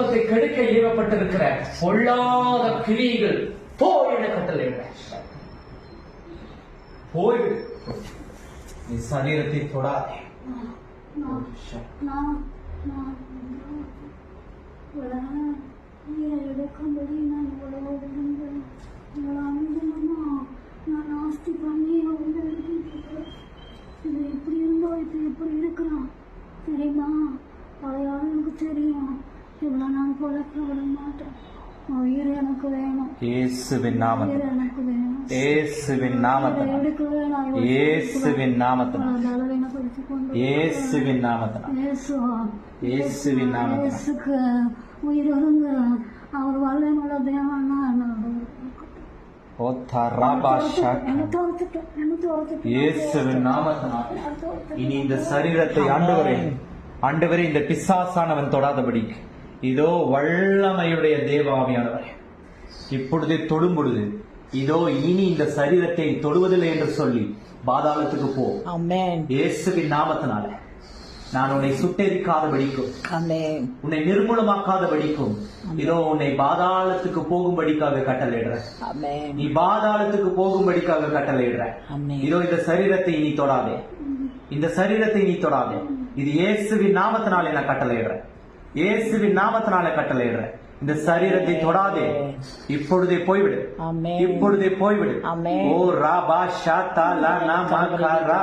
குடும்பத்தை கெடுக்க ஏவப்பட்டிருக்கிற பொல்லாத கிளிகள் போய் என கட்டளை போய்விடு நீ சரீரத்தை தொடாதே நான் நான் நான் உலகம் உயிரை எடுக்கும்படி நான் உலகோடு இருந்தேன் உங்களை அனுதினமா நான் ஆஸ்தி பண்ணி உயிரை எடுக்கின்றேன் இது எப்படி இருந்தோ இப்போ எப்படி இருக்கிறான் தெரியுமா பழைய ஆளுங்களுக்கு தெரியும் இவ்வளோ நான் பொழக்க விட மாட்டேன் உயிர் எனக்கு வேணும் இயேசுவின் நாமத்தில் எனக்கு வேணும் இயேசுவின் இயேசுவின் இயேசுவின் இயேசுவின் உயிர் அவர் வல்லமுள்ள தேவனா இயேசுவின் நாமத்தினால் இனி இந்த சரீரத்தை ஆண்டவரே ஆண்டவரே இந்த பிசாசானவன் தொடாதபடிக்கு இதோ வல்லமையுடைய தேவாவியானவரே இப்பொழுதே தொடும் பொழுது இதோ இனி இந்த சரீரத்தை தொடுவதில்லை என்று சொல்லி பாதாளத்துக்கு போ. இயேசுவின் நாமத்தினால நான் உன்னை சுட்டெரிக்காதபடிக்கும் Amen. உன்னை நிர்மூலமாக்காதபடிக்கும் இதோ உன்னை பாதாளத்துக்கு போகும்படிக்காக கட்டளையிடுறேன். நீ பாதாளத்துக்கு போகும்படிக்காக கட்டளையிடுறேன். இதோ இந்த சரீரத்தை நீ தொடாதே இந்த சரீரத்தை நீ தொடாதே இது இயேசுவின் நாமத்தினாலே நான் கட்டளையிடுறேன் இயேசுவின் நாமத்தினாலே கட்டளையிடுறேன் இந்த சரீரத்தை தொடாதே. இப்பொழுதே போய்விடு. இப்பொழுதே போய்விடு. ஓ ராபா ஷாத்தா லானா மாகாரா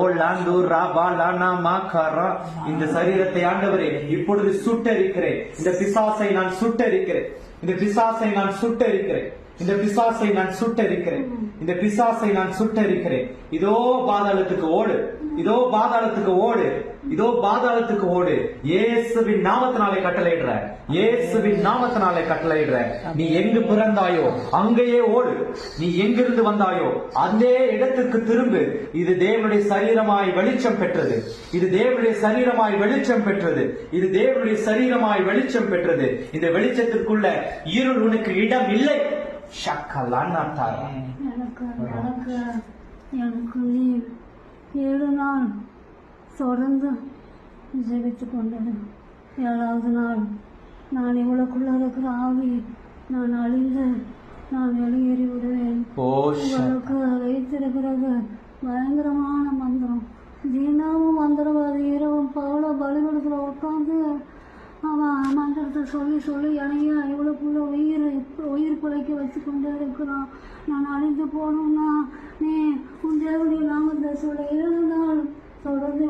ஓ லாந்து ராபா லானா மாகாரா இந்த சரீரத்தை ஆண்டவரே இப்பொழுது சுட்டரிக்கிறேன். இந்த பிசாசை நான் சுட்டரிக்கிறேன். இந்த பிசாசை நான் சுட்டரிக்கிறேன். இந்த பிசாசை நான் சுட்டரிக்கிறேன். இந்த பிசாசை நான் சுட்டரிக்கிறேன். இதோ பாதாளத்துக்கு ஓடு. இதோ பாதாளத்துக்கு ஓடு இதோ பாதாளத்துக்கு ஓடு இயேசுவின் நாமத்தினாலே கட்டளையிடுற இயேசுவின் நாமத்தினாலே கட்டளையிடுற நீ எங்கு பிறந்தாயோ அங்கேயே ஓடு நீ எங்கிருந்து வந்தாயோ அதே இடத்துக்கு திரும்பு இது தேவனுடைய சரீரமாய் வெளிச்சம் பெற்றது இது தேவனுடைய சரீரமாய் வெளிச்சம் பெற்றது இது தேவனுடைய சரீரமாய் வெளிச்சம் பெற்றது இந்த வெளிச்சத்திற்குள்ள இருள் உனக்கு இடம் இல்லை ஷக்கலான்னா எனக்கு எனக்கு எனக்கு ஏழு நாள் தொடர்ந்து ஜெபித்து கொண்டது ஏழாவது நாள் நான் இவளுக்குள்ள இருக்கிற ஆவி நான் அழிந்து நான் வெளியேறி விடுவேன் உங்களுக்கு வைத்திருக்கிறது பயங்கரமான மந்திரம் தினமும் மந்திரவாதி இரவும் பகல பலிபடத்தில் உட்காந்து அவன் மந்திரத்தை சொல்லி சொல்லி இணைய இவளுக்குள்ள உயிர் உயிர் பிழைக்க வச்சு கொண்டே இருக்கிறான் நான் அழிந்து போகணும்னா நீ உன் தேவனுடைய நாமத்தை சொல்ல நாள் தொடர்ந்து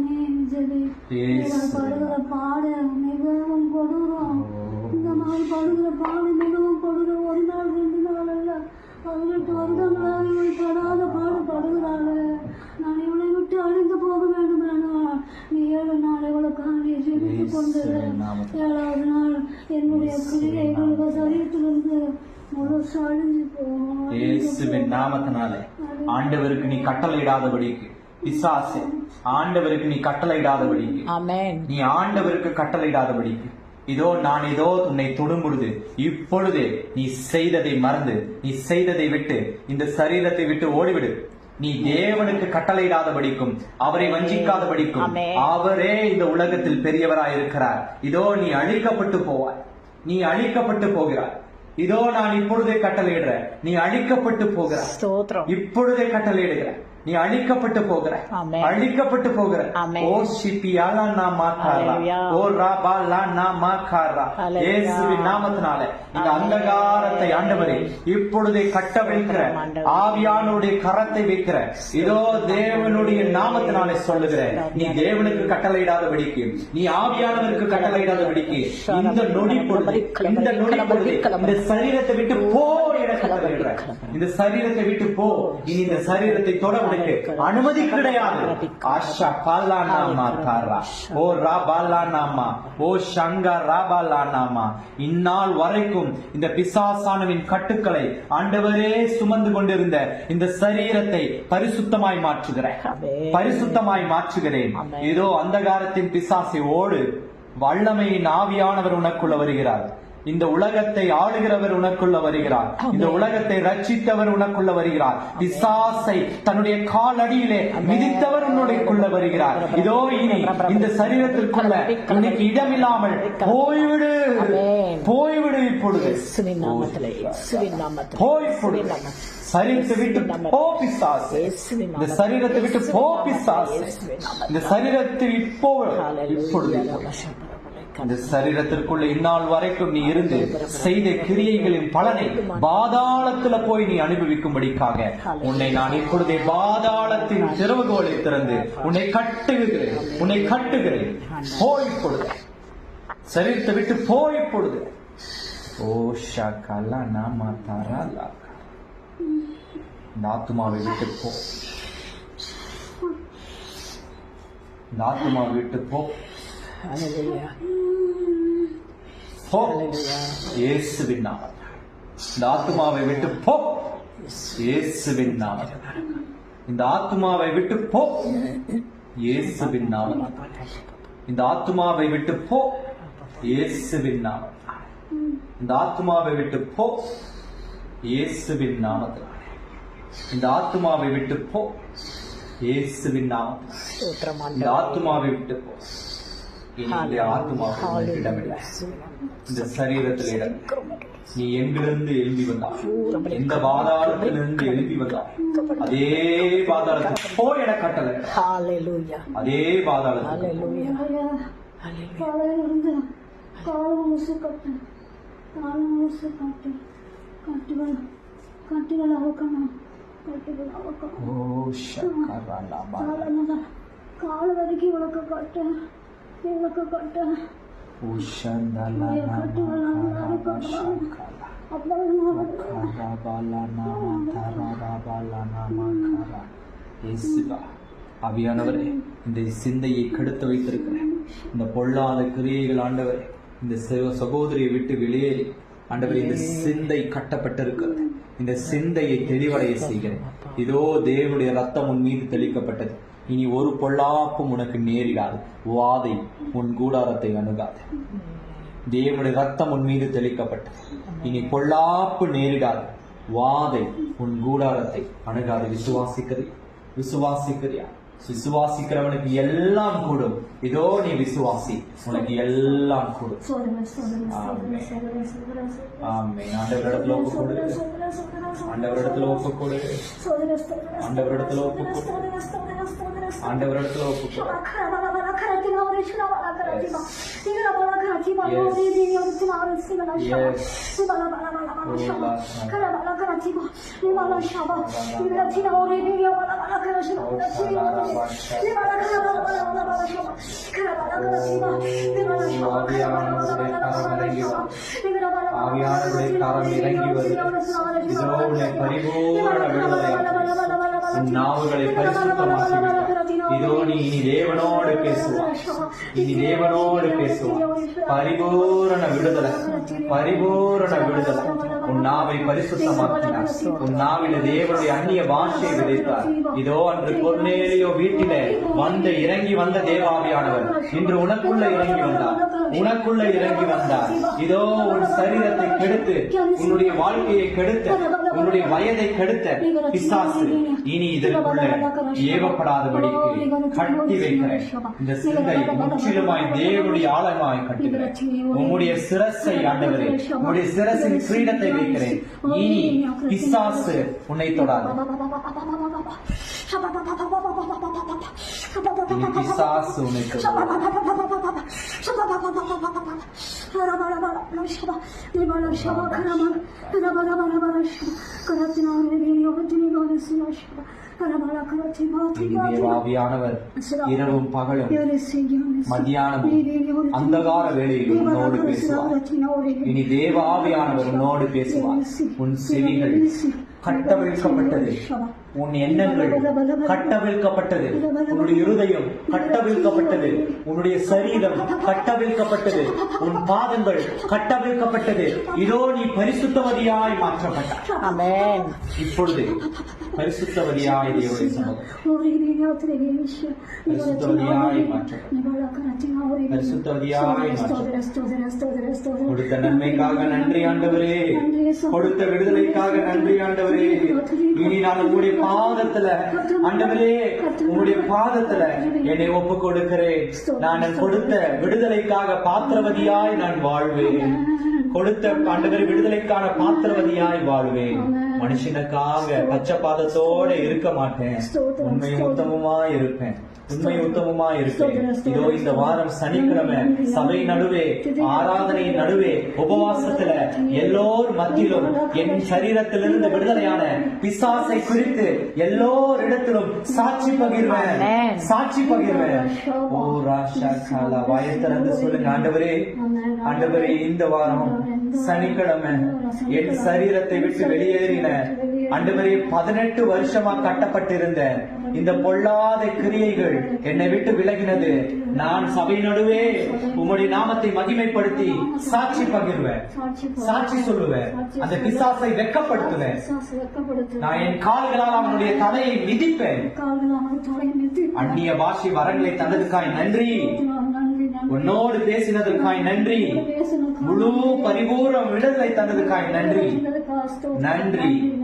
நீ ஜெபி. இவள் படுகிற பாடு மிகவும் கொடூரம். இந்த மாதிரி படுகிற பாடு மிகவும் கொடூரம். ஒரு நாள் ரெண்டு நாள் என்னுடைய கிரியைகள் சரீரத்திலிருந்து இயேசுவின் நாமத்தினாலே. ஆண்டவருக்கு நீ கட்டளையிடாதபடிக்கு. பிசாசு ஆண்டவருக்கு நீ கட்டளையிடாதபடிக்கு. நீ ஆண்டவருக்கு கட்டளையிடாதபடிக்கு. இதோ நான் இதோ உன்னை தொடும் பொழுது இப்பொழுதே நீ செய்ததை மறந்து நீ செய்ததை விட்டு இந்த சரீரத்தை விட்டு ஓடிவிடு. நீ தேவனுக்கு கட்டளையிடாதபடிக்கும் அவரை வஞ்சிக்காதபடிக்கும். அவரே இந்த உலகத்தில் பெரியவராய் இருக்கிறார் இதோ நீ அழிக்கப்பட்டு போவாய். நீ அழிக்கப்பட்டு போகிறாய். இதோ நான் இப்பொழுதே கட்டளையிடுறேன். நீ அழிக்கப்பட்டு போகிறாய். இப்பொழுதே கட்டளையிடுகிற நீ அழிக்கப்பட்டு போகிற. அழிக்கப்பட்டு போகிற. ஓ சிப்பியாலா நாமா காரா ஹalleluya. ஓ ராபா லா நாமா காரா ஹalleluya. இயேசுவின் நாமத்தினால. இந்த. அந்தகாரத்தை ஆண்டவரே இப்பொழுதே கட்ட வைக்கிற. ஆவியானுடைய கரத்தை வைக்கிற. இதோ தேவனுடைய நாமத்தினாலே சொல்லுகிற நீ தேவனுக்கு கட்டளையிடாதபடிக்கு நீ ஆவியானவருக்கு கட்டளையிடாதபடிக்கு இந்த நொடி பொழுது இந்த நொடி பொழுது இந்த சரீரத்தை விட்டு போ என கட்டளையிடுற இந்த சரீரத்தை விட்டு போ. இனி இந்த சரீரத்தை தொட உனக்கு அனுமதி கிடையாது. ஆஷா பாலா நாமா காரா ஓ ராபாலா நாமா ஓ சங்கா ராபாலா நாமா இந்நாள் வரைக்கும் இந்த பிசாசானவின் கட்டுக்களை ஆண்டவரே சுமந்து கொண்டிருந்த இந்த சரீரத்தை பரிசுத்தமாய் மாற்றுகிறேன். பரிசுத்தமாய் மாற்றுகிறேன். இதோ அந்தகாரத்தின் பிசாசை ஓடு. வல்லமையின் ஆவியானவர் உனக்குள்ள வருகிறார். இந்த உலகத்தை ஆளுகிறவர் உனக்குள்ள வருகிறார். இந்த உலகத்தை ரட்சித்தவர் உனக்குள்ள வருகிறார். பிசாசை தன்னுடைய காலடியிலே மிதித்தவர் உன்னுடையக்குள்ள வருகிறார். இதோ இனி இந்த சரீரத்திற்குள்ள உனக்கு இடமில்லாமல் போய்விடு. இப்பொழுது. இயேசுவின் நாமத்திலே இயேசுவின் நாமத்திலே போ இப்பொழுது நாமத்திலே. சரீரத்தை விட்டு போ பிசாசு. இந்த சரீரத்தை விட்டு போ பிசாசு. இந்த சரீரத்தில் இப்போ இப்பொழுது. இந்த சரீரத்திற்குள்ள இந்நாள் வரைக்கும் நீ இருந்து செய்த கிரியைகளின் பலனை பாதாளத்துல போய் நீ அனுபவிக்கும்படிக்காக உன்னை நான் இப்பொழுதே பாதாளத்தின் திறவுகோலை திறந்து உன்னை கட்டுகிறேன். உன்னை கட்டுகிறேன். போய் இப்பொழுது சரீரத்தை விட்டு போய் இப்பொழுது ஓ கலா நாம தரலா. இந்த ஆத்துமாவை விட்டு போ. இந்த விட்டு போ. இயேசுவின் நாமத்தில் இந்த ஆத்துமாவை விட்டு போ. இயேசுவின் நாமத்தில் இந்த ஆத்துமாவை விட்டு போ. இயேசுவின் நாமத்தில் இந்த ஆத்துமாவை விட்டு போ. இயேசுவின் நாமத்தில் இந்த ஆத்துமாவை விட்டு போ. இயேசுவின் நாமத்தில் இந்த ஆத்துமாவை விட்டு போ. இயேசுவின் நாமத்தில் இந்த ஆத்துமாவை விட்டு போ. இந்த ஆத்துமாவுக்கு இடமில்லை. இந்த சரீரத்தில் இடம். நீ எங்கிருந்து எழும்பி வந்தாய்? எந்த பாதாளத்திலிருந்து எழும்பி வந்தாய்? அதே பாதாளத்துக்கு போ என கட்டளை. ஹalleluya அதே கட்டு கட்டுகள் அவுக்கணும் கட்டுகள் அவுக்கணும் கால் வரைக்கும் விளக்க கட்டு அவியானவரே இந்த சிந்தையை கெடுத்து வைத்திருக்கிறேன் இந்த பொல்லாத கிரியைகள் ஆண்டவரே இந்த சகோதரியை விட்டு வெளியேறி ஆண்டவர் இந்த சிந்தை கட்டப்பட்டிருக்கிறது இந்த சிந்தையை தெளிவடைய செய்கிறேன் இதோ தேவனுடைய ரத்தம் உன் மீது தெளிக்கப்பட்டது இனி ஒரு பொல்லாப்பும் உனக்கு நேரிடாது. வாதை உன் கூடாரத்தை அணுகாது. தேவனுடைய ரத்தம் உன் மீது தெளிக்கப்பட்டது. இனி பொல்லாப்பு நேரிடாது. வாதை உன் கூடாரத்தை அணுகாது. விசுவாசிக்கிறீ விசுவாசிக்கிறியா விசுவாசிக்கிறவனுக்கு எல்லாம் கூடும். இதோ நீ விசுவாசி. உனக்கு எல்லாம் கூடும். ஆமே ஆண்டவரிடத்துல ஒப்பு கொடு. ஆண்டவரிடத்துல ஒப்பு கொடு. ஆண்டவரிடத்துல ஒப்பு கொடு. ஆண்டவரிடத்துல ஒப்பு கொடு ஆவியானவருடைய கரம் இறங்கி வருகிறது இதோ உன்னை பரிபூரண விடுதலையாக்கும் உன் நாவுகளை பரிசுத்தமாக்கி இதோ நீ இனி தேவனோடு பேசுவாய். இனி தேவனோடு பேசுவாய். பரிபூரண விடுதலை. பரிபூரண விடுதலை. உன் நாவை பரிசுத்தமாக்கினார். உன் நாவில தேவனுடைய அந்நிய பாஷையை விதைத்தார். இதோ அன்று பொன்னேலியோ வீட்டிலே வந்து இறங்கி வந்த தேவாவியானவர் இன்று உனக்குள்ள இறங்கி வந்தார். உனக்குள்ள இறங்கி வந்தார். இதோ உன் சரீரத்தை கெடுத்து உன்னுடைய வாழ்க்கையை கெடுத்த உன்னுடைய வயதை கெடுத்த பிசாசு இனி இதற்குள்ள ஏவப்படாதபடிக்கு கட்டி வைக்கிறேன். இந்த சிந்தை முற்றிலுமாய் தேவனுடைய ஆழமாய் கட்டுகிறேன். உம்முடைய சிரசை ஆண்டவரே உம்முடைய சிரசின் கிரீடத்தை வைக்கிறேன் இனி பிசாசு உன்னை தொடாது இனி பிசாசு உன்னை தொடாது இனி தேவாவியானவர் இரவும் பகலும் மத்தியானமும் அந்தகார வேளையில் உன்னோடு பேசுவார். இனி தேவ ஆவியானவர் உன்னோடு பேசுவார். உன் செவிகள் கட்டவிழ்க்கப்பட்டது. உன் எண்ணங்கள் கட்டவிழ்க்கப்பட்டது. உன்னுடைய இருதயம் கட்டவிழ்க்கப்பட்டது. உன்னுடைய சரீரம் கட்டவிழ்க்கப்பட்டது. உன் பாதங்கள் கட்டவிழ்க்கப்பட்டது. இதோ நீ பரிசுத்தவதியாய் மாற்றப்பட்டாய். ஆமென். இப்பொழுது சமூகம் கொடுத்த நன்மைக்காக நன்றி ஆண்டவரே கொடுத்த விடுதலைக்காக நன்றி ஆண்டவரே இனி நான் உங்களுடைய பாதத்துல ஆண்டவரே உங்களுடைய பாதத்துல என்னை ஒப்பு கொடுக்கிறேன் நான் கொடுத்த விடுதலைக்காக பாத்திரவதியாய் நான் வாழ்வேன் கொடுத்த ஆண்டவர் விடுதலைக்கான பாத்திரவதியாய் வாழ்வேன் மனுஷனுக்காக பச்சை பாதத்தோட இருக்க மாட்டேன். உண்மையும் உத்தமமா இருப்பேன். உண்மை உத்தமமா இருப்பேன். இதோ இந்த வாரம் சனிக்கிழமை சபை நடுவே ஆராதனையின் நடுவே உபவாசத்துல எல்லோர் மத்தியிலும் என் சரீரத்திலிருந்து விடுதலையான பிசாசை குறித்து எல்லோரிடத்திலும் சாட்சி பகிர்வேன். சாட்சி பகிர்வேன் ஓ ராஷா காலா வாயை திறந்து சொல்லுங்க. ஆண்டவரே ஆண்டவரே இந்த வாரம் சனிக்கிழமை என் சரீரத்தை விட்டு வெளியேறின. ஆண்டவரே பதினெட்டு வருஷமா கட்டப்பட்டிருந்த இந்த பொல்லாத கிரியைகள் என்னை விட்டு விலகினது. நான் சபை நடுவே உம்முடைய நாமத்தை மகிமைப்படுத்தி சாட்சி பகிர்வேன். சாட்சி சொல்லுவேன். அந்த பிசாசை வெக்கப்படுத்துவேன். நான் என் கால்களால் அவனுடைய தலையை மிதிப்பேன். அந்நிய பாஷை வரங்களை தந்ததுக்காய் நன்றி. உன்னோடு பேசினதற்காய் நன்றி. முழு பரிபூர்ண விடுதலை தந்ததுக்காய் நன்றி. நன்றி.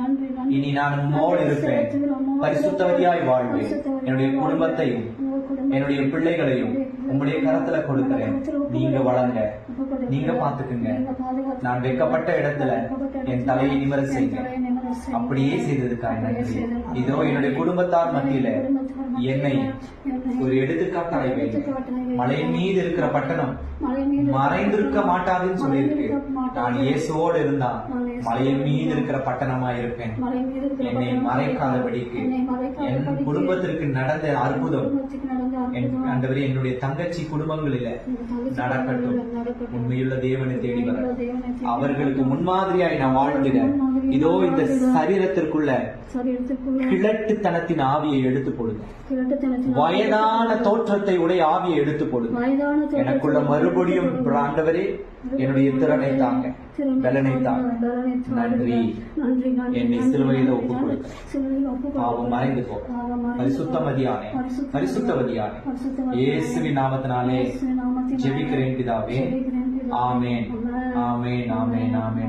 இனி நான் உம்மோடு இருப்பேன். பரிசுத்தவதியாய் வாழ்வேன். என்னுடைய குடும்பத்தையும் என்னுடைய பிள்ளைகளையும் உம்முடைய கரத்துல கொடுக்கிறேன். நீங்க வளங்க. நீங்க பாத்துக்குங்க. நான் வைக்கப்பட்ட இடத்துல என் தலையை நிமிர செய்யுங்க தலையை நிமிர செய்யுங்க. அப்படியே செய்ததுக்காய் நன்றி இதோ என்னுடைய குடும்பத்தார் மத்தியில என்னை ஒரு எடுத்துக்காட்டாய் மலையின் மீது இருக்கிற பட்டணம் மலை மறைந்திருக்க மாட்டாதுன்னு சொல்லியிருக்கு. நான் இயேசுவோடு இருந்தா மலையின் மீது இருக்கிற பட்டணமா இருப்பேன். மலை என்னை மறைக்காதபடிக்கு என் குடும்பத்திற்கு நடந்த அற்புதம் ஆண்டவரே என்னுடைய தங்கச்சி குடும்பங்களில நடக்கட்டும். உண்மையுள்ள தேவனை தேடி வர. அவர்களுக்கு முன்மாதிரியாய் நான் வாழ்ந்திட. இதோ இந்த சரீரத்திற்குள்ள கிழட்டுத்தனத்தின் ஆவியை எடுத்து போடுங்க வயதான தோற்றத்தை உடைய ஆவியை எடுத்து போடுங்க எனக்குள்ள மறுபடியும் ஆண்டவரே என்னுடைய திறனை தாங்க. பலனை தாங்க. நன்றி. என்னை. சிலுவையில ஒப்பு ஒப்புக் பாவம். மறைந்து போ. பரிசுத்தமதியானே. பரிசுத்த- பரிசுத்தவதியானே. பரிசுத்தவதியானே. இயேசுவின் நாமத்தினாலே ஜெபிக்கிறேன் பிதாவே. ஆமென். ஆமென் ஆமென் ஆமென்.